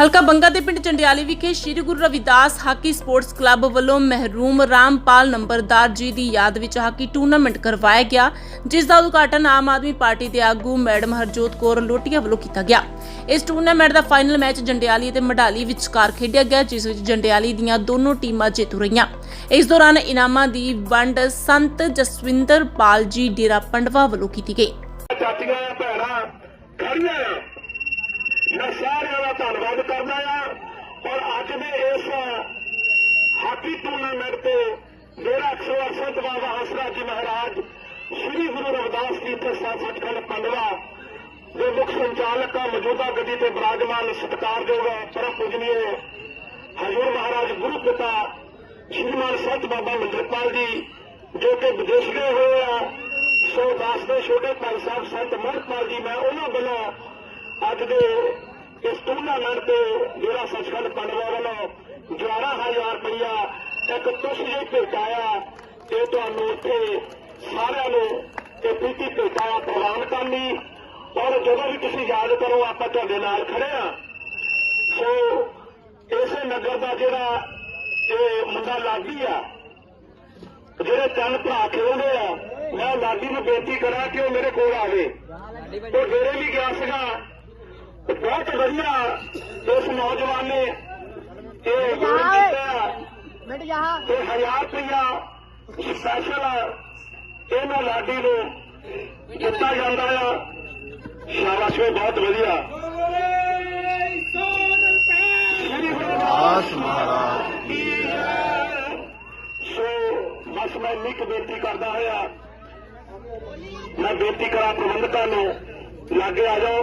ਹਲਕਾ ਬੰਗਾ ਦੇ ਪਿੰਡ ਚੰਡਿਆਲੀ ਵਿਖੇ Sri Guru Ravidas hockey sports club ਵੱਲੋਂ ਮਹਿਰੂਮ ਰਾਮਪਾਲ ਨੰਬਰਦਾਰ ਜੀ ਦੀ ਯਾਦ ਵਿੱਚ ਹਾਕੀ ਟੂਰਨਾਮੈਂਟ ਕਰਵਾਇਆ ਗਿਆ, ਜਿਸ ਦਾ ਉਦਘਾਟਨ ਆਮ ਆਦਮੀ ਪਾਰਟੀ ਦੇ ਆਗੂ ਮੈਡਮ ਹਰਜੋਤ ਕੌਰ ਲੋਟੀਆ ਵੱਲੋਂ ਕੀਤਾ ਗਿਆ। ਇਸ ਟੂਰਨਾਮੈਂਟ ਦਾ ਫਾਈਨਲ ਮੈਚ ਜੰਡਿਆਲੀ ਅਤੇ ਮਢਾਲੀ ਵਿਚਕਾਰ ਖੇਡਿਆ ਗਿਆ, ਜਿਸ ਵਿੱਚ ਜੰਡਿਆਲੀ ਦੀਆਂ ਦੋਨੋਂ ਟੀਮਾਂ ਜੇਤੂ ਰਹੀਆਂ। ਇਸ ਦੌਰਾਨ ਇਨਾਮਾਂ ਦੀ ਵੰਡ ਸੰਤ ਜਸਵਿੰਦਰ ਪਾਲ ਜੀ ਡੇਰਾ ਪੰਡਵਾ ਵੱਲੋਂ ਕੀਤੀ ਗਈ। ਚਾਚੀਆਂ, ਭੈਣਾਂ, ਖੜੀਆਂ ਆ ਮੈਂ ਸਾਰਿਆਂ ਦਾ ਧੰਨਵਾਦ ਕਰਦਾ ਆ ਔਰ ਅੱਜ ਦੇ ਇਸ ਹਾਕੀ ਟੂਰਨਾਮੈਂਟ ਤੇ ਮੇਰਾ 168 ਬਾਬਾ ਹਸਰਾ ਜੀ ਮਹਾਰਾਜ, ਸ੍ਰੀ ਗੁਰੂ ਰਵਿਦਾਸ ਜੀ ਤੇ ਸੱਚਖੰਡ ਪੰਡਵਾ ਦੇ ਮੁੱਖ ਸੰਚਾਲਕ ਆ, ਮੌਜੂਦਾ ਗੱਦੀ ਤੇ ਬਰਾਜਮਾਨ ਸਤਿਕਾਰਯੋਗ ਪਰਮ ਪੂਜਨੀਏ ਹਜ਼ੂਰ ਮਹਾਰਾਜ ਗੁਰੂ ਪਿਤਾ ਸ਼੍ਰੀਮਾਨ ਸੰਤ ਬਾਬਾ ਮਹਿੰਦਰਪਾਲ ਜੀ, ਜੋ ਕਿ ਵਿਦੇਸ਼ ਗਏ ਹੋਏ ਆ। ਸੋ ਦਾਸ ਦੇ ਛੋਟੇ ਭਾਈ ਸਾਹਿਬ ਸੰਤ ਮਹਿੰਦਰਪਾਲ ਜੀ, ਮੈਂ ਉਹਨਾਂ ਵੱਲੋਂ ਅੱਜ ਦੇ ਇਸ ਟੂਰਨਾਮੈਂਟ ਤੇ ਜਿਹੜਾ ਸੱਚਖੰਡ ਪੰਡਵਾ ਵੱਲੋਂ 11000 ਰੁਪਇਆ ਇੱਕ ਤੁਸੀਂ ਭੇਟ ਆਇਆ ਇਹ ਤੁਹਾਨੂੰ ਇੱਥੇ ਸਾਰਿਆਂ ਨੂੰ ਇਹ ਪ੍ਰੀਤੀ ਭੇਟਾ ਪ੍ਰਦਾਨ ਕਰਨੀ। ਔਰ ਜਦੋਂ ਵੀ ਤੁਸੀਂ ਯਾਦ ਕਰੋ, ਆਪਾਂ ਤੁਹਾਡੇ ਨਾਲ ਖੜੇ ਆ ਸੋ ਇਸੇ ਨਗਰ ਦਾ ਜਿਹੜਾ ਇਹ ਮੁੰਡਾ ਲਾਡੀ ਆ, ਜਿਹੜੇ ਤਿੰਨ ਭਰਾ ਖੇਡਦੇ ਆ, ਮੈਂ ਲਾਡੀ ਨੂੰ ਬੇਨਤੀ ਕਰਾਂ ਕਿ ਉਹ ਮੇਰੇ ਕੋਲ ਆਵੇ। ਉਹ ਡੇਰੇ ਵੀ ਗਿਆ ਸੀਗਾ। ਵਧੀਆ। ਇਸ ਨੌਜਵਾਨ ਨੇ ਇਹ ਗੋਲ ਕੀਤਾ। ਮਿਟ ਜਾ। ਤੇ 1000 ਰੁਪਇਆ ਸਪੈਸ਼ਲ ਇਹਨਾਂ ਲਾਡੀ ਨੂੰ ਦਿੱਤਾ ਜਾਂਦਾ ਆ। ਸ਼ਾਬਾਸ਼ ਬਹੁਤ ਵਧੀਆ। ਆਸ ਮਹਾਰਾਜ ਸੋ ਬਸ ਮੈਂ ਨਿੱਕ ਬੇਨਤੀ ਕਰਦਾ ਹੋਇਆ। ਮੈਂ ਬੇਨਤੀ ਕਰਾਂ ਪ੍ਰਬੰਧਕਾਂ ਨੂੰ ਲਾਗੇ ਆ ਜਾਓ।